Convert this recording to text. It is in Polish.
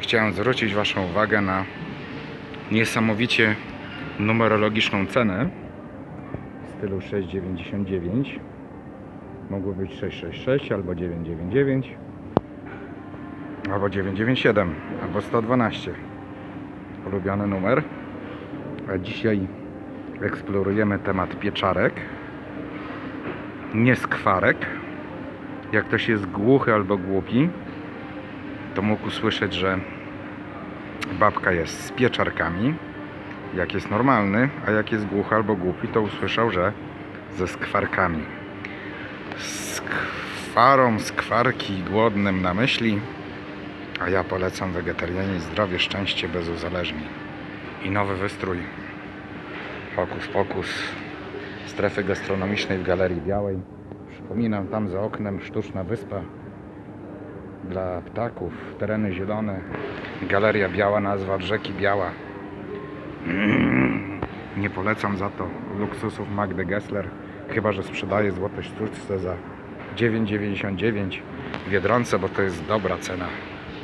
Chciałem zwrócić Waszą uwagę na niesamowicie numerologiczną cenę w stylu 699. Mogło być 666 albo 999 albo 997 albo 112. Ulubiony numer. A dzisiaj eksplorujemy temat pieczarek, nie skwarek. Jak ktoś jest głuchy albo głupi, to mógł usłyszeć, że babka jest z pieczarkami, jak jest normalny, a jak jest głuchy albo głupi, to usłyszał, że ze skwarkami. Skwarą, skwarki, głodnym na myśli, a ja polecam wegetarianie, zdrowie, szczęście bez uzależnień i nowy wystrój. Hokus pokus strefy gastronomicznej w Galerii Białej. Przypominam, tam za oknem sztuczna wyspa dla ptaków, tereny zielone. Galeria Biała, nazwa rzeki Biała. Nie polecam za to luksusów Magdy Gessler, chyba że sprzedaje złote sztuczce za 9,99 w Biedronce, bo to jest dobra cena.